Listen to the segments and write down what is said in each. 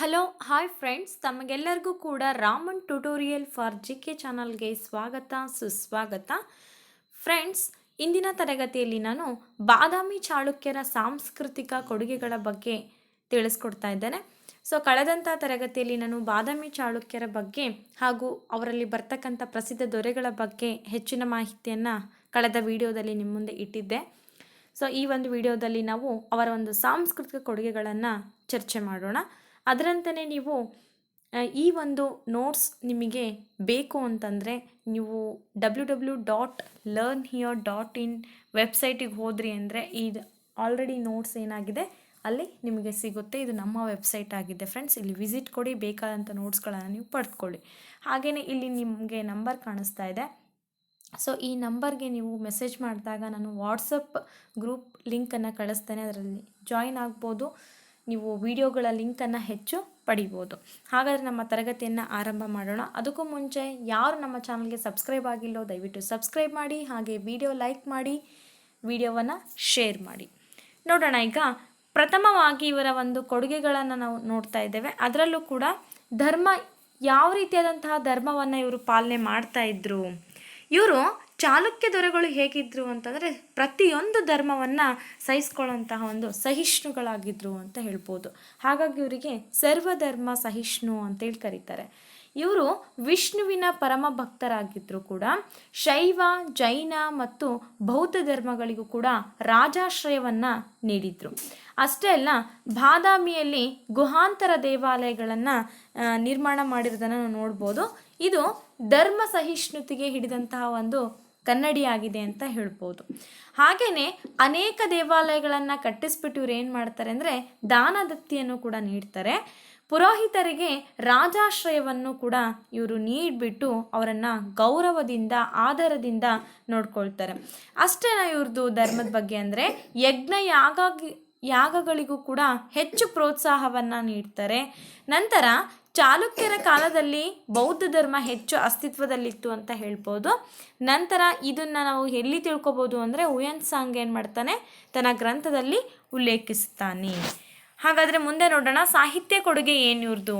Hello hi friends ತಮಗೆಲ್ಲರಿಗೂ ಕೂಡ Raman tutorial for G K ಚಾನಲ್ಗೆ ಸ್ವಾಗತ, ಸುಸ್ವಾಗತ. ಫ್ರೆಂಡ್ಸ್ ಇಂದಿನ ತರಗತಿಯಲ್ಲಿ ನಾನು ಬಾದಾಮಿ ಚಾಳುಕ್ಯರ ಸಾಂಸ್ಕೃತಿಕ ಕೊಡುಗೆಗಳ ಬಗ್ಗೆ ತಿಳಿಸ್ಕೊಡ್ತಾ ಇದ್ದೇನೆ. ಸೊ ಕಳೆದಂಥ ತರಗತಿಯಲ್ಲಿ ನಾನು ಬಾದಾಮಿ ಚಾಳುಕ್ಯರ ಬಗ್ಗೆ ಹಾಗೂ ಅವರಲ್ಲಿ ಬರ್ತಕ್ಕಂಥ ಪ್ರಸಿದ್ಧ ದೊರೆಗಳ ಬಗ್ಗೆ ಹೆಚ್ಚಿನ ಮಾಹಿತಿಯನ್ನು ಕಳೆದ ವಿಡಿಯೋದಲ್ಲಿ ನಿಮ್ಮ ಮುಂದೆ ಇಟ್ಟಿದ್ದೆ. ಸೊ ಈ ಒಂದು ವಿಡಿಯೋದಲ್ಲಿ ನಾವು ಅವರ ಒಂದು ಸಾಂಸ್ಕೃತಿಕ ಕೊಡುಗೆಗಳನ್ನು ಚರ್ಚೆ ಮಾಡೋಣ. ಅದರಂತೆಯೇ ನೀವು ಈ ಒಂದು ನೋಟ್ಸ್ ನಿಮಗೆ ಬೇಕು ಅಂತಂದರೆ ನೀವು W W dot learn here dot in ವೆಬ್ಸೈಟಿಗೆ ಹೋದ್ರಿ ಅಂದರೆ ಇದು ಆಲ್ರೆಡಿ ನೋಟ್ಸ್ ಏನಾಗಿದೆ, ಅಲ್ಲಿ ನಿಮಗೆ ಸಿಗುತ್ತೆ. ಇದು ನಮ್ಮ ವೆಬ್ಸೈಟ್ ಆಗಿದೆ ಫ್ರೆಂಡ್ಸ್ ಇಲ್ಲಿ ವಿಸಿಟ್ ಕೊಡಿ ಬೇಕಾದಂಥ ನೋಟ್ಸ್ಗಳನ್ನು ನೀವು ಪಡೆದುಕೊಳ್ಳಿ ಹಾಗೆಯೇ ಇಲ್ಲಿ ನಿಮಗೆ ನಂಬರ್ ಕಾಣಿಸ್ತಾ ಇದೆ. ಸೊ ಈ ನಂಬರ್ಗೆ ನೀವು ಮೆಸೇಜ್ ಮಾಡಿದಾಗ ನಾನು ವಾಟ್ಸಪ್ ಗ್ರೂಪ್ ಲಿಂಕನ್ನು ಕಳಿಸ್ತೇನೆ. ಅದರಲ್ಲಿ ಜಾಯಿನ್ ಆಗ್ಬೋದು. ನೀವು ವಿಡಿಯೋಗಳ ಲಿಂಕನ್ನು ಹೆಚ್ಚು ಪಡಿಬೋದು. ಹಾಗಾದರೆ ನಮ್ಮ ತರಗತಿಯನ್ನು ಆರಂಭ ಮಾಡೋಣ. ಅದಕ್ಕೂ ಮುಂಚೆ ಯಾರು ನಮ್ಮ ಚಾನಲ್ಗೆ ಸಬ್ಸ್ಕ್ರೈಬ್ ಆಗಿಲ್ಲೋ ದಯವಿಟ್ಟು ಸಬ್ಸ್ಕ್ರೈಬ್ ಮಾಡಿ, ಹಾಗೆ ವಿಡಿಯೋ ಲೈಕ್ ಮಾಡಿ, ವಿಡಿಯೋವನ್ನು ಶೇರ್ ಮಾಡಿ. ನೋಡೋಣ ಈಗ ಪ್ರಥಮವಾಗಿ ಇವರ ಒಂದು ಕೊಡುಗೆಗಳನ್ನು ನಾವು ನೋಡ್ತಾ ಇದ್ದೇವೆ. ಅದರಲ್ಲೂ ಕೂಡ ಧರ್ಮ, ಯಾವ ರೀತಿಯಾದಂತಹ ಧರ್ಮವನ್ನು ಇವರು ಪಾಲನೆ ಮಾಡ್ತಾ ಇದ್ರು? ಇವರು ಚಾಲುಕ್ಯ ದೊರೆಗಳು ಹೇಗಿದ್ರು ಅಂತಂದರೆ ಪ್ರತಿಯೊಂದು ಧರ್ಮವನ್ನು ಸಹಿಸ್ಕೊಳ್ಳೋಂತಹ ಒಂದು ಸಹಿಷ್ಣುಗಳಾಗಿದ್ರು ಅಂತ ಹೇಳ್ಬೋದು. ಹಾಗಾಗಿ ಇವರಿಗೆ ಸರ್ವಧರ್ಮ ಸಹಿಷ್ಣು ಅಂತೇಳಿ ಕರೀತಾರೆ. ಇವರು ವಿಷ್ಣುವಿನ ಪರಮ ಭಕ್ತರಾಗಿದ್ದರು ಕೂಡ, ಶೈವ, ಜೈನ ಮತ್ತು ಬೌದ್ಧ ಧರ್ಮಗಳಿಗೂ ಕೂಡ ರಾಜಾಶ್ರಯವನ್ನು ನೀಡಿದ್ರು. ಅಷ್ಟೇ ಅಲ್ಲ, ಬಾದಾಮಿಯಲ್ಲಿ ಗುಹಾಂತರ ದೇವಾಲಯಗಳನ್ನು ನಿರ್ಮಾಣ ಮಾಡಿರೋದನ್ನು ನಾವು ನೋಡ್ಬೋದು. ಇದು ಧರ್ಮ ಸಹಿಷ್ಣುತೆಗೆ ಹಿಡಿದಂತಹ ಒಂದು ಕನ್ನಡಿಯಾಗಿದೆ ಅಂತ ಹೇಳ್ಬೋದು. ಹಾಗೆಯೇ ಅನೇಕ ದೇವಾಲಯಗಳನ್ನು ಕಟ್ಟಿಸ್ಬಿಟ್ಟು ಇವ್ರು ಏನು ಮಾಡ್ತಾರೆ ಅಂದರೆ ದಾನದತ್ತಿಯನ್ನು ಕೂಡ ನೀಡ್ತಾರೆ. ಪುರೋಹಿತರಿಗೆ ರಾಜಾಶ್ರಯವನ್ನು ಕೂಡ ಇವರು ನೀಡಿಬಿಟ್ಟು ಅವರನ್ನು ಗೌರವದಿಂದ ಆಧಾರದಿಂದ ನೋಡ್ಕೊಳ್ತಾರೆ. ಅಷ್ಟೇ ಇವ್ರದ್ದು ಧರ್ಮದ ಬಗ್ಗೆ ಅಂದರೆ ಯಜ್ಞ ಯಾಗಾಗಿ ಯಾಗಗಳಿಗೂ ಕೂಡ ಹೆಚ್ಚು ಪ್ರೋತ್ಸಾಹವನ್ನು ನೀಡ್ತಾರೆ. ನಂತರ ಚಾಲುಕ್ಯರ ಕಾಲದಲ್ಲಿ ಬೌದ್ಧ ಧರ್ಮ ಹೆಚ್ಚು ಅಸ್ತಿತ್ವದಲ್ಲಿತ್ತು ಅಂತ ಹೇಳ್ಬೋದು. ನಂತರ ಇದನ್ನು ನಾವು ಎಲ್ಲಿ ತಿಳ್ಕೊಬೋದು ಅಂದರೆ ಉಯನ್ ಸಾಂಗ್ ಏನು ಮಾಡ್ತಾನೆ? ತನ್ನ ಗ್ರಂಥದಲ್ಲಿ ಉಲ್ಲೇಖಿಸ್ತಾನೆ. ಹಾಗಾದರೆ ಮುಂದೆ ನೋಡೋಣ, ಸಾಹಿತ್ಯ ಕೊಡುಗೆ ಏನು ಇವ್ರದ್ದು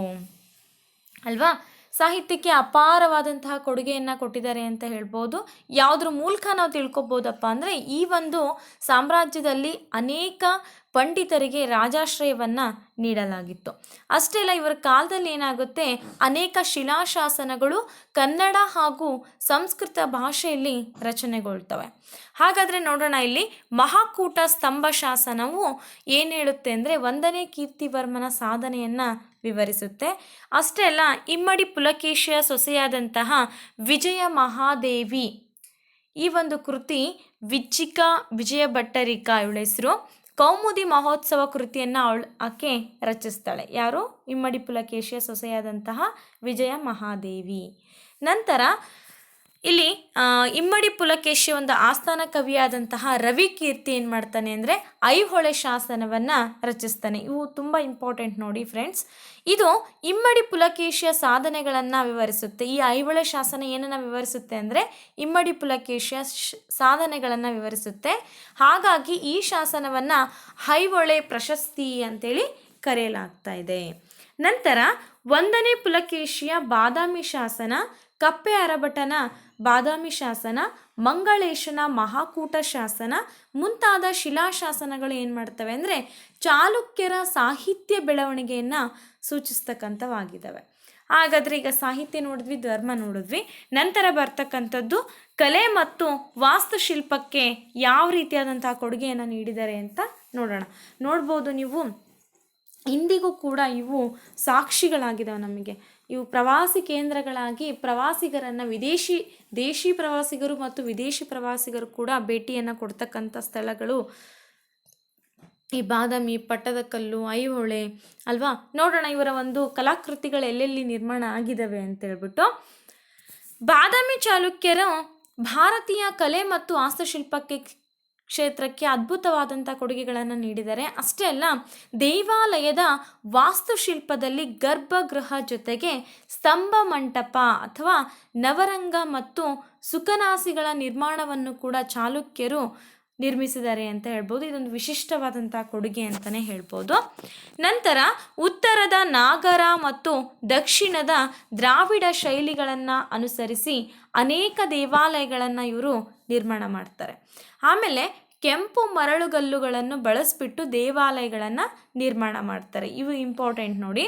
ಅಲ್ವಾ? ಸಾಹಿತ್ಯಕ್ಕೆ ಅಪಾರವಾದಂತಹ ಕೊಡುಗೆಯನ್ನು ಕೊಟ್ಟಿದ್ದಾರೆ ಅಂತ ಹೇಳ್ಬೋದು. ಯಾವುದ್ರ ಮೂಲಕ ನಾವು ತಿಳ್ಕೊಬೋದಪ್ಪ ಅಂದರೆ ಈ ಒಂದು ಸಾಮ್ರಾಜ್ಯದಲ್ಲಿ ಅನೇಕ ಪಂಡಿತರಿಗೆ ರಾಜಾಶ್ರಯವನ್ನು ನೀಡಲಾಗಿತ್ತು. ಅಷ್ಟೇ ಅಲ್ಲ ಇವರ ಕಾಲದಲ್ಲಿ ಏನಾಗುತ್ತೆ? ಅನೇಕ ಶಿಲಾಶಾಸನಗಳು ಕನ್ನಡ ಹಾಗೂ ಸಂಸ್ಕೃತ ಭಾಷೆಯಲ್ಲಿ ರಚನೆಗೊಳ್ತವೆ. ಹಾಗಾದರೆ ನೋಡೋಣ ಇಲ್ಲಿ ಮಹಾಕೂಟ ಸ್ತಂಭ ಶಾಸನವು ಏನು ಹೇಳುತ್ತೆ ಅಂದರೆ ಒಂದನೇ ಕೀರ್ತಿವರ್ಮನ ಸಾಧನೆಯನ್ನು ವಿವರಿಸುತ್ತೆ. ಅಷ್ಟೇ ಅಲ್ಲ ಇಮ್ಮಡಿ ಪುಲಕೇಶಿಯ ಸೊಸೆಯಾದಂತಹ ವಿಜಯ ಮಹಾದೇವಿ ಈ ಒಂದು ಕೃತಿ ವಿಜ್ಜಿಕ ವಿಜಯ ಭಟ್ಟರಿಕ ಇವಳ ಹೆಸರು. ಕೌಮುದಿ ಮಹೋತ್ಸವ ಕೃತಿಯನ್ನು ಅವಳು ಆಕೆ ರಚಿಸ್ತಾಳೆ. ಯಾರು? ಇಮ್ಮಡಿ ಪುಲಕೇಶಿಯ ಸೊಸೆಯಾದಂತಹ ವಿಜಯ ಮಹಾದೇವಿ. ನಂತರ ಇಲ್ಲಿ ಇಮ್ಮಡಿ ಪುಲಕೇಶಿ ಒಂದು ಆಸ್ಥಾನ ಕವಿಯಾದಂತಹ ರವಿ ಕೀರ್ತಿ ಏನು ಮಾಡ್ತಾನೆ ಅಂದರೆ ಐಹೊಳೆ ಶಾಸನವನ್ನು ರಚಿಸ್ತಾನೆ. ಇವು ತುಂಬ ಇಂಪಾರ್ಟೆಂಟ್ ನೋಡಿ ಫ್ರೆಂಡ್ಸ್ ಇದು ಇಮ್ಮಡಿ ಪುಲಕೇಶಿಯ ಸಾಧನೆಗಳನ್ನು ವಿವರಿಸುತ್ತೆ. ಈ ಐಹೊಳೆ ಶಾಸನ ಏನನ್ನು ವಿವರಿಸುತ್ತೆ ಅಂದರೆ ಇಮ್ಮಡಿ ಪುಲಕೇಶಿಯ ಸಾಧನೆಗಳನ್ನು ವಿವರಿಸುತ್ತೆ. ಹಾಗಾಗಿ ಈ ಶಾಸನವನ್ನು ಐಹೊಳೆ ಪ್ರಶಸ್ತಿ ಅಂತೇಳಿ ಕರೆಯಲಾಗ್ತಾ ಇದೆ. ನಂತರ, ಒಂದನೇ ಪುಲಕೇಶಿಯ ಬಾದಾಮಿ ಶಾಸನ ಕಪ್ಪೆ ಅರಭಟನ ಬಾದಾಮಿ ಶಾಸನ, ಮಂಗಳೇಶನ ಮಹಾಕೂಟ ಶಾಸನ ಮುಂತಾದ ಶಿಲಾಶಾಸನಗಳು ಏನು ಮಾಡ್ತವೆ ಅಂದರೆ ಚಾಲುಕ್ಯರ ಸಾಹಿತ್ಯ ಬೆಳವಣಿಗೆಯನ್ನು ಸೂಚಿಸ್ತಕ್ಕಂಥವಾಗಿದ್ದಾವೆ ಹಾಗಾದರೆ ಈಗ ಸಾಹಿತ್ಯ ನೋಡಿದ್ವಿ, ಧರ್ಮ ನೋಡಿದ್ವಿ, ನಂತರ ಬರ್ತಕ್ಕಂಥದ್ದು ಕಲೆ ಮತ್ತು ವಾಸ್ತುಶಿಲ್ಪಕ್ಕೆ ಯಾವ ರೀತಿಯಾದಂತಹ ಕೊಡುಗೆಯನ್ನು ನೀಡಿದ್ದಾರೆ ಅಂತ ನೋಡೋಣ. ನೋಡ್ಬೋದು ನೀವು, ಇಂದಿಗೂ ಕೂಡ ಇವು ಸಾಕ್ಷಿಗಳಾಗಿದ್ದಾವೆ ನಮಗೆ. ಇವು ಪ್ರವಾಸಿ ಕೇಂದ್ರಗಳಾಗಿ ಪ್ರವಾಸಿಗರನ್ನು ವಿದೇಶಿ, ದೇಶಿ ಪ್ರವಾಸಿಗರು ಮತ್ತು ವಿದೇಶಿ ಪ್ರವಾಸಿಗರು ಕೂಡ ಭೇಟಿಯನ್ನು ಕೊಡ್ತಕ್ಕಂಥ ಸ್ಥಳಗಳು. ಈ ಬಾದಾಮಿ, ಪಟ್ಟದಕಲ್ಲು, ಐಹೊಳೆ ಅಲ್ವಾ? ನೋಡೋಣ ಇವರ ಒಂದು ಕಲಾಕೃತಿಗಳು ಎಲ್ಲೆಲ್ಲಿ ನಿರ್ಮಾಣ ಆಗಿದ್ದಾವೆ ಅಂತ ಹೇಳ್ಬಿಟ್ಟು ಬಾದಾಮಿ ಚಾಲುಕ್ಯರು ಭಾರತೀಯ ಕಲೆ ಮತ್ತು ವಾಸ್ತುಶಿಲ್ಪಕ್ಕೆ ಕ್ಷೇತ್ರಕ್ಕೆ ಅದ್ಭುತವಾದಂಥ ಕೊಡುಗೆಗಳನ್ನು ನೀಡಿದ್ದಾರೆ ಅಷ್ಟೇ ಅಲ್ಲ, ದೇವಾಲಯದ ವಾಸ್ತುಶಿಲ್ಪದಲ್ಲಿ ಗರ್ಭಗೃಹ ಜೊತೆಗೆ ಸ್ತಂಭ ಮಂಟಪ ಅಥವಾ ನವರಂಗ ಮತ್ತು ಸುಖನಾಸಿಗಳ ನಿರ್ಮಾಣವನ್ನು ಕೂಡ ಚಾಲುಕ್ಯರು ನಿರ್ಮಿಸಿದ್ದಾರೆ ಅಂತ ಹೇಳ್ಬೋದು. ಇದೊಂದು ವಿಶಿಷ್ಟವಾದಂಥ ಕೊಡುಗೆ ಅಂತಲೇ ಹೇಳ್ಬೋದು. ನಂತರ ಉತ್ತರದ ನಾಗರ ಮತ್ತು ದಕ್ಷಿಣದ ದ್ರಾವಿಡ ಶೈಲಿಗಳನ್ನು ಅನುಸರಿಸಿ ಅನೇಕ ದೇವಾಲಯಗಳನ್ನು ಇವರು ನಿರ್ಮಾಣ ಮಾಡ್ತಾರೆ. ಆಮೇಲೆ ಕೆಂಪು ಮರಳುಗಲ್ಲುಗಳನ್ನು ಬಳಸಿಬಿಟ್ಟು ದೇವಾಲಯಗಳನ್ನು ನಿರ್ಮಾಣ ಮಾಡ್ತಾರೆ. ಇವು ಇಂಪಾರ್ಟೆಂಟ್ ನೋಡಿ.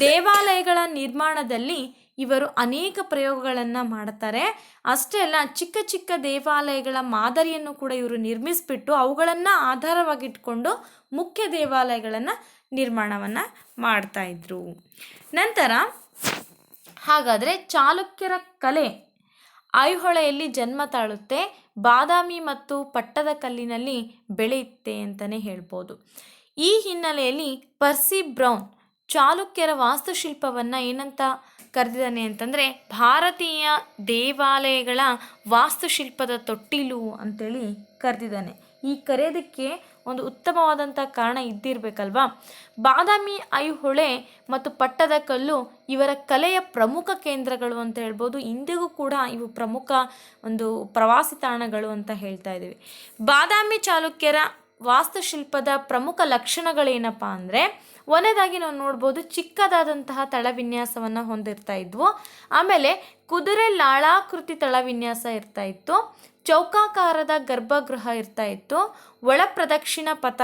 ದೇವಾಲಯಗಳ ನಿರ್ಮಾಣದಲ್ಲಿ ಇವರು ಅನೇಕ ಪ್ರಯೋಗಗಳನ್ನು ಮಾಡ್ತಾರೆ. ಅಷ್ಟೇ ಅಲ್ಲ, ಚಿಕ್ಕ ಚಿಕ್ಕ ದೇವಾಲಯಗಳ ಮಾದರಿಯನ್ನು ಕೂಡ ಇವರು ನಿರ್ಮಿಸಿಬಿಟ್ಟು ಅವುಗಳನ್ನು ಆಧಾರವಾಗಿಟ್ಕೊಂಡು ಮುಖ್ಯ ದೇವಾಲಯಗಳನ್ನು ನಿರ್ಮಾಣವನ್ನು ಮಾಡ್ತಾ ಇದ್ರು. ನಂತರ ಹಾಗಾದರೆ ಚಾಲುಕ್ಯರ ಕಲೆ. ಐಹೊಳೆಯಲ್ಲಿ ಜನ್ಮ ತಾಳುತ್ತೆ, ಬಾದಾಮಿ ಮತ್ತು ಪಟ್ಟದ ಕಲ್ಲಿನಲ್ಲಿ ಬೆಳೆಯುತ್ತೆ ಅಂತಲೇ ಹೇಳ್ಬೋದು. ಈ ಹಿನ್ನೆಲೆಯಲ್ಲಿ ಪರ್ಸಿ ಬ್ರೌನ್ ಚಾಲುಕ್ಯರ ವಾಸ್ತುಶಿಲ್ಪವನ್ನು ಏನಂತ ಕರೆದಿದ್ದಾನೆ ಅಂತಂದರೆ ಭಾರತೀಯ ದೇವಾಲಯಗಳ ವಾಸ್ತುಶಿಲ್ಪದ ತೊಟ್ಟಿಲು ಅಂತೇಳಿ ಕರೆದಿದ್ದಾನೆ. ಈ ಕರೆಯೋದಕ್ಕೆ ಒಂದು ಉತ್ತಮವಾದಂಥ ಕಾರಣ ಇದ್ದಿರಬೇಕಲ್ವಾ? ಬಾದಾಮಿ ಐಹೊಳೆ ಮತ್ತು ಪಟ್ಟದಕಲ್ಲು ಇವರ ಕಲೆಯ ಪ್ರಮುಖ ಕೇಂದ್ರಗಳು ಅಂತ ಹೇಳ್ಬೋದು. ಇಂದಿಗೂ ಕೂಡ ಇವು ಪ್ರಮುಖ ಒಂದು ಪ್ರವಾಸಿ ತಾಣಗಳು ಅಂತ ಹೇಳ್ತಾ ಇದ್ದೀವಿ. ಬಾದಾಮಿ ಚಾಲುಕ್ಯರ ವಾಸ್ತುಶಿಲ್ಪದ ಪ್ರಮುಖ ಲಕ್ಷಣಗಳೇನಪ್ಪ ಅಂದರೆ ಒಂದನೇದಾಗಿ ನಾವು ನೋಡ್ಬೋದು ಚಿಕ್ಕದಾದಂತಹ ತಳವಿನ್ಯಾಸವನ್ನು ಹೊಂದಿರ್ತಾ ಇದ್ವು. ಆಮೇಲೆ ಕುದುರೆ ಲಾಳಾಕೃತಿ ತಳವಿನ್ಯಾಸ ಇರ್ತಾ ಇತ್ತು. ಚೌಕಾಕಾರದ ಗರ್ಭಗೃಹ ಇರ್ತಾ ಇತ್ತು. ಒಳ ಪ್ರದಕ್ಷಿಣ ಪಥ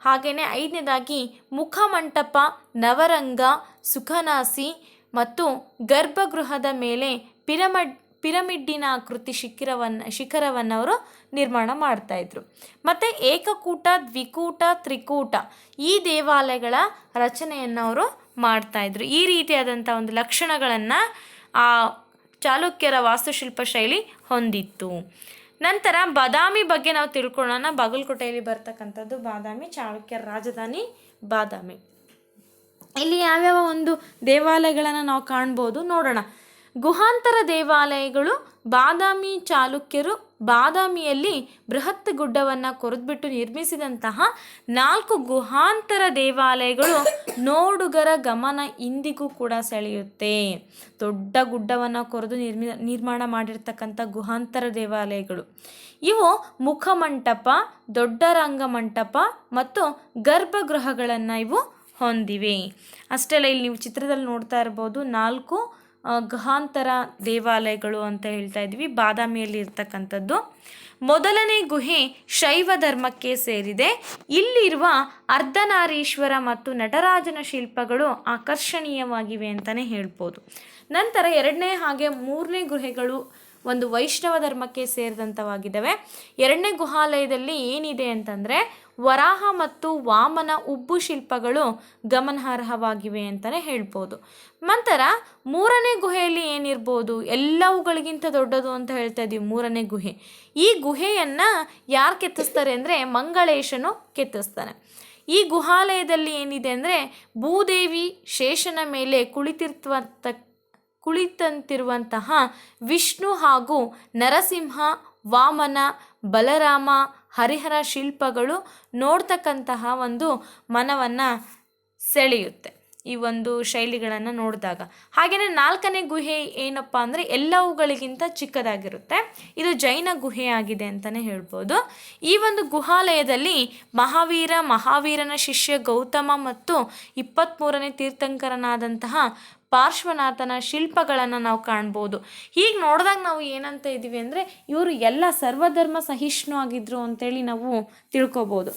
ಹಾಗೆಯೇ ಐದನೇದಾಗಿ ಮುಖಮಂಟಪ, ನವರಂಗ, ಸುಖನಾಸಿ ಮತ್ತು ಗರ್ಭಗೃಹದ ಮೇಲೆ ಪಿರಮಡ್ ಪಿರಮಿಡ್ಡಿನ ಆಕೃತಿ ಶಿಖರವನ್ನು ಶಿಖರವನ್ನು ಅವರು ನಿರ್ಮಾಣ ಮಾಡ್ತಾ ಇದ್ರು. ಮತ್ತು ಏಕಕೂಟ, ದ್ವಿಕೂಟ, ತ್ರಿಕೂಟ ಈ ದೇವಾಲಯಗಳ ರಚನೆಯನ್ನು ಅವರು ಮಾಡ್ತಾಯಿದ್ರು ಈ ರೀತಿಯಾದಂಥ ಒಂದು ಲಕ್ಷಣಗಳನ್ನು ಆ ಚಾಲುಕ್ಯರ ವಾಸ್ತುಶಿಲ್ಪ ಶೈಲಿ ಹೊಂದಿತ್ತು. ನಂತರ ಬಾದಾಮಿ ಬಗ್ಗೆ ನಾವು ತಿಳ್ಕೊಳ್ಳೋಣ ಬಾಗಲಕೋಟೆಯಲ್ಲಿ ಬರ್ತಕ್ಕಂಥದ್ದು ಬಾದಾಮಿ, ಚಾಲುಕ್ಯರ ರಾಜಧಾನಿ ಬಾದಾಮಿ. ಇಲ್ಲಿ ಯಾವ್ಯಾವ ಒಂದು ದೇವಾಲಯಗಳನ್ನು ನಾವು ಕಾಣ್ಬೋದು ನೋಡೋಣ. ಗುಹಾಂತರ ದೇವಾಲಯಗಳು ಬಾದಾಮಿ ಚಾಲುಕ್ಯರು ಬಾದಾಮಿಯಲ್ಲಿ ಬೃಹತ್ ಗುಡ್ಡವನ್ನು ಕೊರೆದ್ಬಿಟ್ಟು ನಿರ್ಮಿಸಿದಂತಹ ನಾಲ್ಕು ಗುಹಾಂತರ ದೇವಾಲಯಗಳು ನೋಡುಗರ ಗಮನ ಇಂದಿಗೂ ಕೂಡ ಸೆಳೆಯುತ್ತೆ. ದೊಡ್ಡ ಗುಡ್ಡವನ್ನು ಕೊರೆದು ನಿರ್ಮಿ, ನಿರ್ಮಾಣ ಮಾಡಿರ್ತಕ್ಕಂಥ ಗುಹಾಂತರ ದೇವಾಲಯಗಳು. ಇವು ಮುಖಮಂಟಪ, ದೊಡ್ಡ ರಂಗಮಂಟಪ ಮತ್ತು ಗರ್ಭಗೃಹಗಳನ್ನು ಇವು ಹೊಂದಿವೆ. ಅಷ್ಟೆಲ್ಲ ಇಲ್ಲಿ ನೀವು ಚಿತ್ರದಲ್ಲಿ ನೋಡ್ತಾ ಇರ್ಬೋದು. ನಾಲ್ಕು ಗುಹಾಂತರ ದೇವಾಲಯಗಳು ಅಂತ ಹೇಳ್ತಾ ಇದ್ವಿ. ಬಾದಾಮಿಯಲ್ಲಿ ಇರ್ತಕ್ಕಂಥದ್ದು. ಮೊದಲನೇ ಗುಹೆ ಶೈವ ಧರ್ಮಕ್ಕೆ ಸೇರಿದೆ. ಇಲ್ಲಿರುವ ಅರ್ಧನಾರೀಶ್ವರ ಮತ್ತು ನಟರಾಜನ ಶಿಲ್ಪಗಳು ಆಕರ್ಷಣೀಯವಾಗಿವೆ ಅಂತಲೇ ಹೇಳ್ಬೋದು. ನಂತರ ಎರಡನೇ ಹಾಗೆ ಮೂರನೇ ಗುಹೆಗಳು ಒಂದು ವೈಷ್ಣವ ಧರ್ಮಕ್ಕೆ ಸೇರಿದಂಥವಾಗಿದ್ದಾವೆ ಎರಡನೇ ಗುಹಾಲಯದಲ್ಲಿ ಏನಿದೆ ಅಂತಂದರೆ ವರಾಹ ಮತ್ತು ವಾಮನ ಉಬ್ಬು ಶಿಲ್ಪಗಳು ಗಮನಾರ್ಹವಾಗಿವೆ ಅಂತಲೇ ಹೇಳ್ಬೋದು. ನಂತರ ಮೂರನೇ ಗುಹೆಯಲ್ಲಿ ಏನಿರ್ಬೋದು? ಎಲ್ಲವುಗಳಿಗಿಂತ ದೊಡ್ಡದು ಅಂತ ಹೇಳ್ತಾ ಇದ್ದೀವಿ ಮೂರನೇ ಗುಹೆ. ಈ ಗುಹೆಯನ್ನು ಯಾರು ಕೆತ್ತಿಸ್ತಾರೆ ಅಂದರೆ ಮಂಗಳೇಶನು ಕೆತ್ತಿಸ್ತಾನೆ. ಈ ಗುಹಾಲಯದಲ್ಲಿ ಏನಿದೆ ಅಂದರೆ ಭೂದೇವಿ ಶೇಷನ ಮೇಲೆ ಕುಳಿತಿರ್ತ ಕುಳಿತಂತಿರುವಂತಹ ವಿಷ್ಣು ಹಾಗೂ ನರಸಿಂಹ, ವಾಮನ, ಬಲರಾಮ ಹರಿಹರ ಶಿಲ್ಪಗಳು ನೋಡ್ತಕ್ಕಂತಹ ಒಂದು ಮನವನ್ನು ಸೆಳೆಯುತ್ತೆ ಈ ಒಂದು ಶೈಲಿಗಳನ್ನು ನೋಡಿದಾಗ. ಹಾಗೆಯೇ ನಾಲ್ಕನೇ ಗುಹೆ ಏನಪ್ಪ ಅಂದರೆ ಎಲ್ಲವುಗಳಿಗಿಂತ ಚಿಕ್ಕದಾಗಿರುತ್ತೆ. ಇದು ಜೈನ ಗುಹೆ ಆಗಿದೆ ಅಂತಲೇ ಹೇಳ್ಬೋದು. ಈ ಒಂದು ಗುಹಾಲಯದಲ್ಲಿ ಮಹಾವೀರ, ಮಹಾವೀರನ ಶಿಷ್ಯ ಗೌತಮ ಮತ್ತು ಇಪ್ಪತ್ತ್ಮೂರನೇ ತೀರ್ಥಂಕರನಾದಂತಹ ಪಾರ್ಶ್ವನಾಥನ ಶಿಲ್ಪಗಳನ್ನು ನಾವು ಕಾಣ್ಬೋದು. ಹೀಗೆ ನೋಡಿದಾಗ ನಾವು ಏನಂತ ಇದ್ದೀವಿ ಅಂದರೆ ಇವರು ಎಲ್ಲ ಸರ್ವಧರ್ಮ ಸಹಿಷ್ಣು ಆಗಿದ್ರು ಅಂತೇಳಿ ನಾವು ತಿಳ್ಕೊಬೋದು.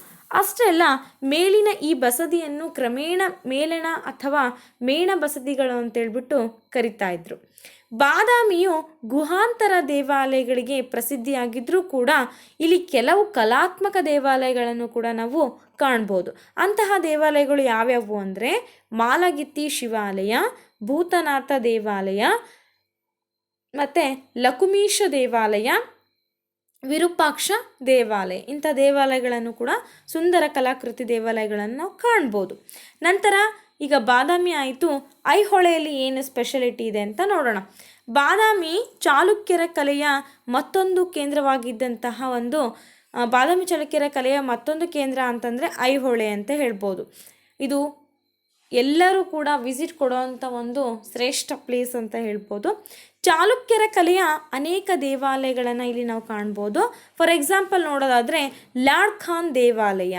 ಅಲ್ಲ ಮೇಲಿನ ಈ ಬಸದಿಯನ್ನು ಕ್ರಮೇಣ ಮೇಲಣ ಅಥವಾ ಮೇಣ ಬಸದಿಗಳು ಅಂತೇಳ್ಬಿಟ್ಟು ಕರಿತಾ ಇದ್ರು. ಬಾದಾಮಿಯು ಗುಹಾಂತರ ದೇವಾಲಯಗಳಿಗೆ ಪ್ರಸಿದ್ಧಿಯಾಗಿದ್ದರೂ ಕೂಡ ಇಲ್ಲಿ ಕೆಲವು ಕಲಾತ್ಮಕ ದೇವಾಲಯಗಳನ್ನು ಕೂಡ ನಾವು ಕಾಣ್ಬೋದು. ಅಂತಹ ದೇವಾಲಯಗಳು ಯಾವ್ಯಾವು ಅಂದರೆ ಮಾಲಗಿತ್ತಿ ಶಿವಾಲಯ ಭೂತನಾಥ ದೇವಾಲಯ ಮತ್ತು ಲಕುಮೀಶ ದೇವಾಲಯ, ವಿರೂಪಾಕ್ಷ ದೇವಾಲಯ. ಇಂಥ ದೇವಾಲಯಗಳನ್ನು ಕೂಡ ಸುಂದರ ಕಲಾಕೃತಿ ದೇವಾಲಯಗಳನ್ನು ನಾವು ಕಾಣ್ಬೋದು. ನಂತರ ಈಗ ಬಾದಾಮಿ ಆಯಿತು. ಐಹೊಳೆಯಲ್ಲಿ ಏನು ಸ್ಪೆಷಾಲಿಟಿ ಇದೆ ಅಂತ ನೋಡೋಣ. ಬಾದಾಮಿ ಚಾಲುಕ್ಯರ ಕಲೆಯ ಮತ್ತೊಂದು ಕೇಂದ್ರವಾಗಿದ್ದಂತಹ ಒಂದು ಬಾದಾಮಿ ಚಾಲುಕ್ಯರ ಕಲೆಯ ಮತ್ತೊಂದು ಕೇಂದ್ರ ಅಂತಂದರೆ ಐಹೊಳೆ ಅಂತ ಹೇಳ್ಬೋದು. ಇದು ಎಲ್ಲರೂ ಕೂಡ ವಿಸಿಟ್ ಕೊಡುವಂಥ ಒಂದು ಶ್ರೇಷ್ಠ ಪ್ಲೇಸ್ ಅಂತ ಹೇಳ್ಬೋದು. ಚಾಲುಕ್ಯರ ಕಲೆಯ ಅನೇಕ ದೇವಾಲಯಗಳನ್ನು ಇಲ್ಲಿ ನಾವು ಕಾಣ್ಬೋದು. ಫಾರ್ ಎಕ್ಸಾಂಪಲ್ ನೋಡೋದಾದರೆ ಲಾರ್ಡ್ ಖಾನ್ ದೇವಾಲಯ.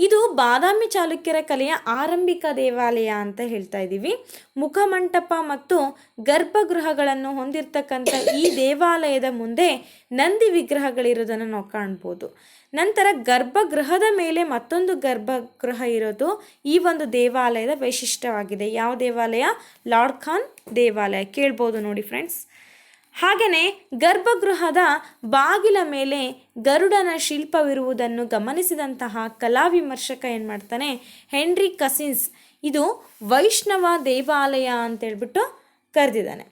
ಇದು ಬಾದಾಮಿ ಚಾಲುಕ್ಯರ ಕಲೆಯ ಆರಂಭಿಕ ದೇವಾಲಯ ಅಂತ ಹೇಳ್ತಾ ಇದ್ದೀವಿ ಮುಖಮಂಟಪ ಮತ್ತು ಗರ್ಭಗೃಹಗಳನ್ನು ಹೊಂದಿರತಕ್ಕಂಥ ಈ ದೇವಾಲಯದ ಮುಂದೆ ನಂದಿ ವಿಗ್ರಹಗಳಿರೋದನ್ನು ನಾವು ಕಾಣ್ಬೋದು. ನಂತರ ಗರ್ಭಗೃಹದ ಮೇಲೆ ಮತ್ತೊಂದು ಗರ್ಭಗೃಹ ಇರೋದು ಈ ಒಂದು ದೇವಾಲಯದ ವೈಶಿಷ್ಟ್ಯವಾಗಿದೆ. ಯಾವ ದೇವಾಲಯ? ಲಾರ್ಡ್ ಖಾನ್ ದೇವಾಲಯ ಕೇಳ್ಬೋದು ನೋಡಿ ಫ್ರೆಂಡ್ಸ್. ಹಾಗೆಯೇ ಗರ್ಭಗೃಹದ ಬಾಗಿಲ ಮೇಲೆ ಗರುಡನ ಶಿಲ್ಪವಿರುವುದನ್ನು ಗಮನಿಸಿದಂತಹ ಕಲಾ ವಿಮರ್ಶಕ ಏನು ಮಾಡ್ತಾನೆ, ಹೆನ್ರಿ ಕಸಿನ್ಸ್ ಇದು ವೈಷ್ಣವ ದೇವಾಲಯ ಅಂತೇಳ್ಬಿಟ್ಟು ಕರೆದಿದ್ದಾನೆ.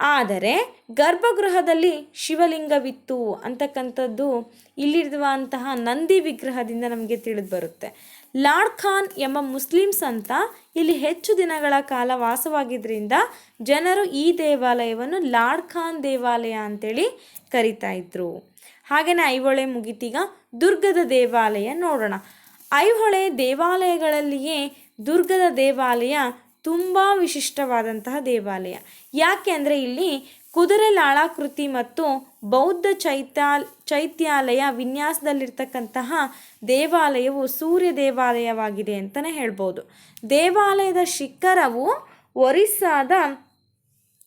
ಆದರೆ ಗರ್ಭಗೃಹದಲ್ಲಿ ಶಿವಲಿಂಗವಿತ್ತು ಅಂತಕ್ಕಂಥದ್ದು ಇಲ್ಲಿರುವಂತಹ ನಂದಿ ವಿಗ್ರಹದಿಂದ ನಮಗೆ ತಿಳಿದು ಬರುತ್ತೆ. ಲಾರ್ಡ್ ಖಾನ್ ಎಂಬ ಮುಸ್ಲಿಮ್ಸ್ ಅಂತ ಇಲ್ಲಿ ಹೆಚ್ಚು ದಿನಗಳ ಕಾಲ ವಾಸವಾಗಿದ್ದರಿಂದ ಜನರು ಈ ದೇವಾಲಯವನ್ನು ಲಾರ್ಡ್ ಖಾನ್ ದೇವಾಲಯ ಅಂತೇಳಿ ಕರಿತಾ ಇದ್ರು. ಹಾಗೆಯೇ ಐಹೊಳೆ ಮುಗಿತೀಗ ದುರ್ಗದ ದೇವಾಲಯ ನೋಡೋಣ. ಐಹೊಳೆ ದೇವಾಲಯಗಳಲ್ಲಿಯೇ ದುರ್ಗದ ದೇವಾಲಯ ತುಂಬ ವಿಶಿಷ್ಟವಾದಂತಹ ದೇವಾಲಯ. ಯಾಕೆ ಅಂದರೆ ಇಲ್ಲಿ ಕುದುರೆ ಲಾಳಾಕೃತಿ ಮತ್ತು ಬೌದ್ಧ ಚೈತ್ಯ, ಚೈತ್ಯಾಲಯ ವಿನ್ಯಾಸದಲ್ಲಿರ್ತಕ್ಕಂತಹ ದೇವಾಲಯವು ಸೂರ್ಯ ದೇವಾಲಯವಾಗಿದೆ ಅಂತಲೇ ಹೇಳ್ಬೋದು. ದೇವಾಲಯದ ಶಿಖರವು ಒರಿಸ್ಸಾದ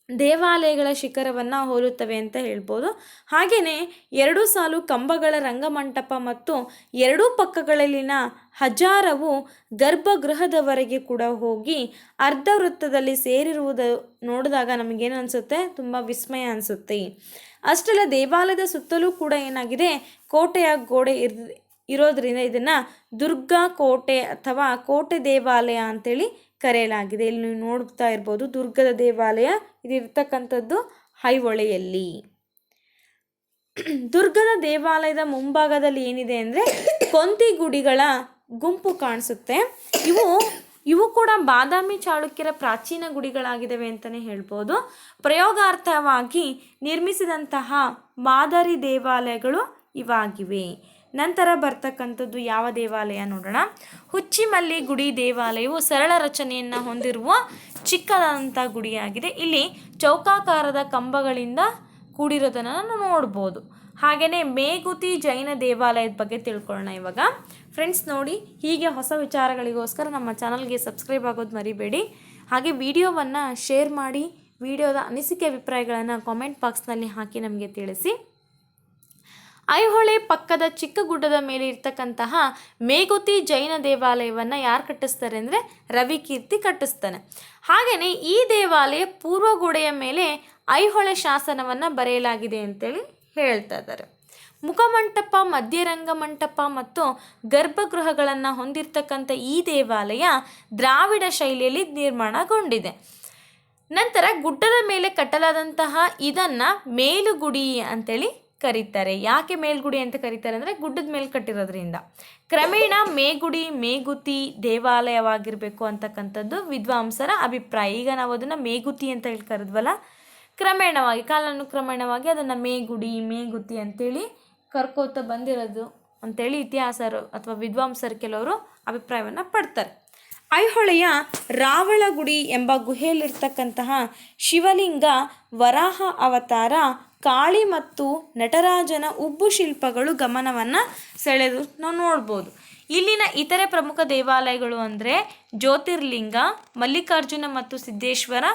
ದೇವಾಲಯಗಳ ಶಿಖರವನ್ನು ಹೋಲುತ್ತವೆ ಅಂತ ಹೇಳ್ಬೋದು. ಹಾಗೆಯೇ ಎರಡು ಸಾಲು ಕಂಬಗಳ ರಂಗಮಂಟಪ ಮತ್ತು ಎರಡೂ ಪಕ್ಕಗಳಲ್ಲಿನ ಹಜಾರವು ಗರ್ಭಗೃಹದವರೆಗೆ ಕೂಡ ಹೋಗಿ ಅರ್ಧ ವೃತ್ತದಲ್ಲಿ ಸೇರಿರುವುದು ನೋಡಿದಾಗ ನಮಗೇನು ಅನಿಸುತ್ತೆ? ತುಂಬ ವಿಸ್ಮಯ ಅನಿಸುತ್ತೆ. ಅಷ್ಟೆಲ್ಲ ದೇವಾಲಯದ ಸುತ್ತಲೂ ಕೂಡ ಏನಾಗಿದೆ? ಕೋಟೆಯ ಗೋಡೆ ಇರ್ ಇರೋದ್ರಿಂದ ಇದನ್ನು ದುರ್ಗಾ ಕೋಟೆ ಅಥವಾ ಕೋಟೆ ದೇವಾಲಯ ಅಂತೇಳಿ ಕರೆಯಲಾಗಿದೆ. ಇಲ್ಲಿ ನೀವು ನೋಡ್ತಾ ಇರ್ಬೋದು ದುರ್ಗದ ದೇವಾಲಯ, ಇದಿರ್ತಕ್ಕಂಥದ್ದು ಹೈಹೊಳೆಯಲ್ಲಿ. ದುರ್ಗದ ದೇವಾಲಯದ ಮುಂಭಾಗದಲ್ಲಿ ಏನಿದೆ ಅಂದರೆ ಕೊಂತಿ ಗುಡಿಗಳ ಗುಂಪು ಕಾಣಿಸುತ್ತೆ. ಇವು ಇವು ಕೂಡ ಬಾದಾಮಿ ಚಾಳುಕ್ಯರ ಪ್ರಾಚೀನ ಗುಡಿಗಳಾಗಿದ್ದಾವೆ ಅಂತಲೇ ಹೇಳ್ಬೋದು. ಪ್ರಯೋಗಾರ್ಥವಾಗಿ ನಿರ್ಮಿಸಿದಂತಹ ಮಾದರಿ ದೇವಾಲಯಗಳು ಇವಾಗಿವೆ. ನಂತರ ಬರ್ತಕ್ಕಂಥದ್ದು ಯಾವ ದೇವಾಲಯ ನೋಡೋಣ. ಹುಚ್ಚಿಮಲ್ಲಿ ಗುಡಿ ದೇವಾಲಯವು ಸರಳ ರಚನೆಯನ್ನು ಹೊಂದಿರುವ ಚಿಕ್ಕದಾದಂಥ ಗುಡಿಯಾಗಿದೆ. ಇಲ್ಲಿ ಚೌಕಾಕಾರದ ಕಂಬಗಳಿಂದ ಕೂಡಿರೋದನ್ನು ನಾವು ನೋಡ್ಬೋದು. ಹಾಗೆಯೇ ಮೇಗುತಿ ಜೈನ ದೇವಾಲಯದ ಬಗ್ಗೆ ತಿಳ್ಕೊಳ್ಳೋಣ ಇವಾಗ. ಫ್ರೆಂಡ್ಸ್ ನೋಡಿ ಹೀಗೆ ಹೊಸ ವಿಚಾರಗಳಿಗೋಸ್ಕರ ನಮ್ಮ ಚಾನಲ್ಗೆ ಸಬ್ಸ್ಕ್ರೈಬ್ ಆಗೋದು ಮರಿಬೇಡಿ. ಹಾಗೆ ವಿಡಿಯೋವನ್ನು ಶೇರ್ ಮಾಡಿ, ವಿಡಿಯೋದ ಅನಿಸಿಕೆ ಅಭಿಪ್ರಾಯಗಳನ್ನು ಕಾಮೆಂಟ್ ಬಾಕ್ಸ್ನಲ್ಲಿ ಹಾಕಿ ನಮಗೆ ತಿಳಿಸಿ. ಐಹೊಳೆ ಪಕ್ಕದ ಚಿಕ್ಕ ಗುಡ್ಡದ ಮೇಲೆ ಇರ್ತಕ್ಕಂತಹ ಮೇಗುತಿ ಜೈನ ದೇವಾಲಯವನ್ನು ಯಾರು ಕಟ್ಟಿಸ್ತಾರೆ ಅಂದರೆ ರವಿಕೀರ್ತಿ ಕಟ್ಟಿಸ್ತಾನೆ. ಹಾಗೆಯೇ ಈ ದೇವಾಲಯ ಪೂರ್ವ ಗೋಡೆಯ ಮೇಲೆ ಐಹೊಳೆ ಶಾಸನವನ್ನು ಬರೆಯಲಾಗಿದೆ ಅಂತೇಳಿ ಹೇಳ್ತಾ ಇದ್ದಾರೆ ಮುಖಮಂಟಪ, ಮಧ್ಯರಂಗ ಮಂಟಪ ಮತ್ತು ಗರ್ಭಗೃಹಗಳನ್ನು ಹೊಂದಿರತಕ್ಕಂಥ ಈ ದೇವಾಲಯ ದ್ರಾವಿಡ ಶೈಲಿಯಲ್ಲಿ ನಿರ್ಮಾಣಗೊಂಡಿದೆ. ನಂತರ ಗುಡ್ಡದ ಮೇಲೆ ಕಟ್ಟಲಾದಂತಹ ಇದನ್ನು ಮೇಲುಗುಡಿ ಅಂತೇಳಿ ಕರೀತಾರೆ. ಯಾಕೆ ಮೇಲ್ಗುಡಿ ಅಂತ ಕರೀತಾರೆ ಅಂದರೆ ಗುಡ್ಡದ ಮೇಲೆ ಕಟ್ಟಿರೋದ್ರಿಂದ. ಕ್ರಮೇಣ ಮೇಗುಡಿ, ಮೇಗುತಿ ದೇವಾಲಯವಾಗಿರಬೇಕು ಅಂತಕ್ಕಂಥದ್ದು ವಿದ್ವಾಂಸರ ಅಭಿಪ್ರಾಯ. ಈಗ ನಾವು ಅದನ್ನು ಮೇಗುತಿ ಅಂತ ಹೇಳಿ ಕರೆದ್ವಲ್ಲ? ಕ್ರಮೇಣವಾಗಿ, ಕಾಲಾನುಕ್ರಮೇಣವಾಗಿ ಅದನ್ನು ಮೇಗುಡಿ, ಮೇಗುತಿ ಅಂತೇಳಿ ಕರ್ಕೋತ ಬಂದಿರೋದು ಅಂತೇಳಿ ಇತಿಹಾಸರು ಅಥವಾ ವಿದ್ವಾಂಸರು ಕೆಲವರು ಅಭಿಪ್ರಾಯವನ್ನು ಪಡ್ತಾರೆ. ಐಹೊಳೆಯ ರಾವಳಗುಡಿ ಎಂಬ ಗುಹೆಯಲ್ಲಿರ್ತಕ್ಕಂತಹ ಶಿವಲಿಂಗ ವರಾಹ ಅವತಾರ ಕಾಳಿ ಮತ್ತು ನಟರಾಜನ ಉಬ್ಬು ಶಿಲ್ಪಗಳು ಗಮನವನ್ನು ಸೆಳೆದು ನಾವು ನೋಡ್ಬೋದು. ಇಲ್ಲಿನ ಇತರೆ ಪ್ರಮುಖ ದೇವಾಲಯಗಳು ಅಂದರೆ ಜ್ಯೋತಿರ್ಲಿಂಗ, ಮಲ್ಲಿಕಾರ್ಜುನ ಮತ್ತು ಸಿದ್ದೇಶ್ವರ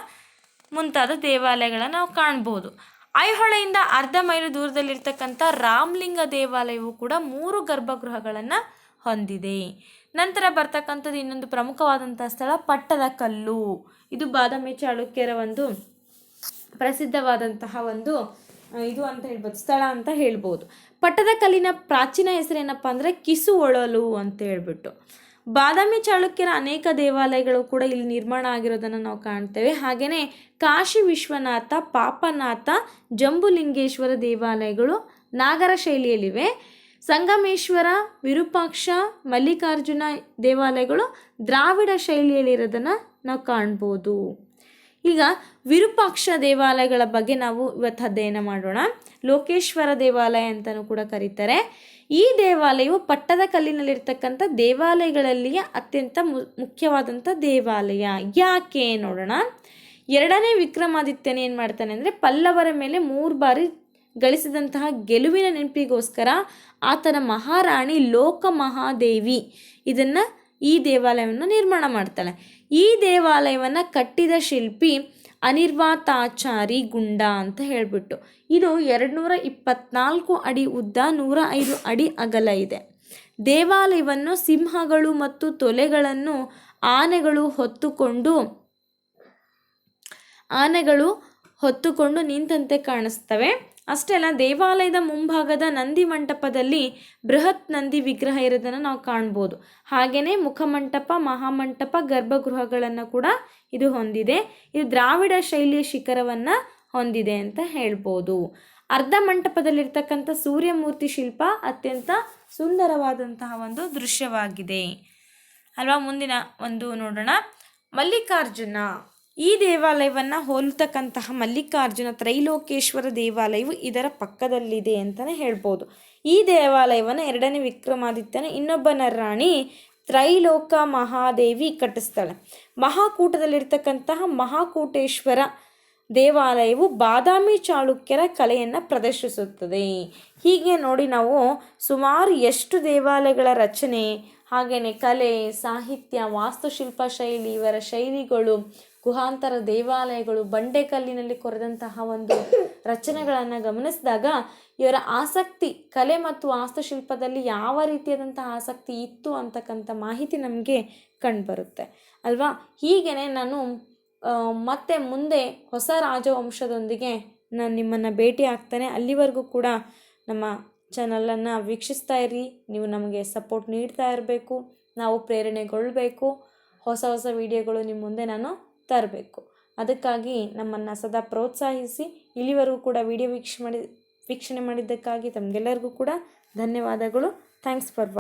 ಮುಂತಾದ ದೇವಾಲಯಗಳನ್ನು ನಾವು ಕಾಣ್ಬೋದು. ಐಹೊಳೆಯಿಂದ ಅರ್ಧ ಮೈಲು ದೂರದಲ್ಲಿರ್ತಕ್ಕಂಥ ರಾಮಲಿಂಗ ದೇವಾಲಯವು ಕೂಡ ಮೂರು ಗರ್ಭಗೃಹಗಳನ್ನು ಹೊಂದಿದೆ. ನಂತರ ಬರ್ತಕ್ಕಂಥದ್ದು ಇನ್ನೊಂದು ಪ್ರಮುಖವಾದಂಥ ಸ್ಥಳ ಪಟ್ಟದ ಕಲ್ಲು. ಇದು ಬಾದಾಮಿ ಚಾಳುಕ್ಯರ ಒಂದು ಪ್ರಸಿದ್ಧವಾದಂತಹ ಒಂದು ಇದು ಅಂತ ಹೇಳ್ಬೋದು, ಸ್ಥಳ ಅಂತ ಹೇಳ್ಬೋದು. ಪಟ್ಟದಕಲ್ಲಿನ ಪ್ರಾಚೀನ ಹೆಸರೇನಪ್ಪ ಅಂದರೆ ಕಿಸು ಒಳಲು ಅಂತ ಹೇಳ್ಬಿಟ್ಟು. ಬಾದಾಮಿ ಚಾಳುಕ್ಯರ ಅನೇಕ ದೇವಾಲಯಗಳು ಕೂಡ ಇಲ್ಲಿ ನಿರ್ಮಾಣ ಆಗಿರೋದನ್ನು ನಾವು ಕಾಣ್ತೇವೆ. ಹಾಗೆಯೇ ಕಾಶಿ ವಿಶ್ವನಾಥ, ಪಾಪನಾಥ, ಜಂಬುಲಿಂಗೇಶ್ವರ ದೇವಾಲಯಗಳು ನಾಗರ ಶೈಲಿಯಲ್ಲಿವೆ. ಸಂಗಮೇಶ್ವರ, ವಿರೂಪಾಕ್ಷ, ಮಲ್ಲಿಕಾರ್ಜುನ ದೇವಾಲಯಗಳು ದ್ರಾವಿಡ ಶೈಲಿಯಲ್ಲಿರೋದನ್ನು ನಾವು ಕಾಣ್ಬೋದು. ಈಗ ವಿರೂಪಾಕ್ಷ ದೇವಾಲಯಗಳ ಬಗ್ಗೆ ನಾವು ಇವತ್ತು ಅಧ್ಯಯನ ಮಾಡೋಣ. ಲೋಕೇಶ್ವರ ದೇವಾಲಯ ಅಂತಲೂ ಕೂಡ ಕರೀತಾರೆ. ಈ ದೇವಾಲಯವು ಪಟ್ಟದ ಕಲ್ಲಿನಲ್ಲಿರ್ತಕ್ಕಂಥ ದೇವಾಲಯಗಳಲ್ಲಿಯ ಅತ್ಯಂತ ಮು, ಮುಖ್ಯವಾದಂಥ ದೇವಾಲಯ. ಯಾಕೆ ನೋಡೋಣ. ಎರಡನೇ ವಿಕ್ರಮಾದಿತ್ಯನ ಏನು ಮಾಡ್ತಾನೆ ಅಂದರೆ ಪಲ್ಲವರ ಮೇಲೆ ಮೂರು ಬಾರಿ ಗಳಿಸಿದಂತಹ ಗೆಲುವಿನ ನೆನಪಿಗೋಸ್ಕರ ಆತನ ಮಹಾರಾಣಿ ಲೋಕಮಹಾದೇವಿ ಇದನ್ನು ಈ ದೇವಾಲಯವನ್ನು ನಿರ್ಮಾಣ ಮಾಡ್ತಾಳೆ. ಈ ದೇವಾಲಯವನ್ನು ಕಟ್ಟಿದ ಶಿಲ್ಪಿ ಅನಿರ್ವಾತಾಚಾರಿ ಗುಂಡ ಅಂತ ಹೇಳಿಬಿಟ್ಟು. ಇದು ಎರಡುನೂರ ಇಪ್ಪತ್ನಾಲ್ಕು ಅಡಿ ಉದ್ದ ನೂರ ಐದು ಅಡಿ ಅಗಲ ಇದೆ. ದೇವಾಲಯವನ್ನು ಸಿಂಹಗಳು ಮತ್ತು ತೊಲೆಗಳನ್ನು ಆನೆಗಳು ಹೊತ್ತುಕೊಂಡು ಆನೆಗಳು ಹೊತ್ತುಕೊಂಡು ನಿಂತಂತೆ ಕಾಣಿಸ್ತವೆ. ಅಷ್ಟೇ ಅಲ್ಲ ದೇವಾಲಯದ ಮುಂಭಾಗದ ನಂದಿ ಮಂಟಪದಲ್ಲಿ ಬೃಹತ್ ನಂದಿ ವಿಗ್ರಹ ಇರೋದನ್ನು ನಾವು ಕಾಣ್ಬೋದು. ಹಾಗೆಯೇ ಮುಖಮಂಟಪ, ಮಹಾಮಂಟಪ, ಗರ್ಭಗೃಹಗಳನ್ನು ಕೂಡ ಇದು ಹೊಂದಿದೆ. ಇದು ದ್ರಾವಿಡ ಶೈಲಿಯ ಶಿಖರವನ್ನು ಹೊಂದಿದೆ ಅಂತ ಹೇಳ್ಬೋದು. ಅರ್ಧ ಮಂಟಪದಲ್ಲಿರ್ತಕ್ಕಂಥ ಸೂರ್ಯಮೂರ್ತಿ ಶಿಲ್ಪ ಅತ್ಯಂತ ಸುಂದರವಾದಂತಹ ಒಂದು ದೃಶ್ಯವಾಗಿದೆ. ಅಲ್ವಾ, ಮುಂದಿನ ಒಂದು ನೋಡೋಣ. ಮಲ್ಲಿಕಾರ್ಜುನ. ಈ ದೇವಾಲಯವನ್ನು ಹೋಲ್ತಕ್ಕಂತಹ ಮಲ್ಲಿಕಾರ್ಜುನ ತ್ರೈಲೋಕೇಶ್ವರ ದೇವಾಲಯವು ಇದರ ಪಕ್ಕದಲ್ಲಿದೆ ಅಂತಲೇ ಹೇಳ್ಬೋದು. ಈ ದೇವಾಲಯವನ್ನು ಎರಡನೇ ವಿಕ್ರಮಾದಿತ್ಯನ ಇನ್ನೊಬ್ಬನ ರಾಣಿ ತ್ರೈಲೋಕ ಮಹಾದೇವಿ ಕಟ್ಟಿಸ್ತಾಳೆ. ಮಹಾಕೂಟದಲ್ಲಿರ್ತಕ್ಕಂತಹ ಮಹಾಕೂಟೇಶ್ವರ ದೇವಾಲಯವು ಬಾದಾಮಿ ಚಾಳುಕ್ಯರ ಕಲೆಯನ್ನು ಪ್ರದರ್ಶಿಸುತ್ತದೆ. ಹೀಗೆ ನೋಡಿ ನಾವು ಸುಮಾರು ಎಷ್ಟು ದೇವಾಲಯಗಳ ರಚನೆ ಹಾಗೆಯೇ ಕಲೆ, ಸಾಹಿತ್ಯ, ವಾಸ್ತುಶಿಲ್ಪ ಶೈಲಿ, ಇವರ ಶೈಲಿಗಳು ಗುಹಾಂತರ ದೇವಾಲಯಗಳು ಬಂಡೆಕಲ್ಲಿನಲ್ಲಿ ಕೊರೆದಂತಹ ಒಂದು ರಚನೆಗಳನ್ನು ಗಮನಿಸಿದಾಗ ಇವರ ಆಸಕ್ತಿ, ಕಲೆ ಮತ್ತು ವಾಸ್ತುಶಿಲ್ಪದಲ್ಲಿ ಯಾವ ರೀತಿಯಾದಂತಹ ಆಸಕ್ತಿ ಇತ್ತು ಅಂತಕ್ಕಂಥ ಮಾಹಿತಿ ನಮಗೆ ಕಂಡುಬರುತ್ತೆ. ಅಲ್ವಾ? ಹೀಗೇ ನಾನು ಮತ್ತೆ ಮುಂದೆ ಹೊಸ ರಾಜವಂಶದೊಂದಿಗೆ ನಾನು ನಿಮ್ಮನ್ನು ಭೇಟಿ ಆಗ್ತಾನೆ. ಅಲ್ಲಿವರೆಗೂ ಕೂಡ ನಮ್ಮ ಚಾನಲನ್ನು ವೀಕ್ಷಿಸ್ತಾ ಇರಿ ನೀವು ನಮಗೆ ಸಪೋರ್ಟ್ ನೀಡ್ತಾ ಇರಬೇಕು. ನಾವು ಪ್ರೇರಣೆಗೊಳ್ಳಬೇಕು ಹೊಸ ಹೊಸ ವಿಡಿಯೋಗಳು ನಿಮ್ಮ ಮುಂದೆ ನಾನು ತರಬೇಕು. ಅದಕ್ಕಾಗಿ ನಮ್ಮನ್ನು ಸದಾ ಪ್ರೋತ್ಸಾಹಿಸಿ ಇಲ್ಲಿವರೆಗೂ ಕೂಡ ವಿಡಿಯೋ ವೀಕ್ಷ ಮಾಡಿ ವೀಕ್ಷಣೆ ಮಾಡಿದ್ದಕ್ಕಾಗಿ ತಮಗೆಲ್ಲರಿಗೂ ಕೂಡ ಧನ್ಯವಾದಗಳು. Thanks for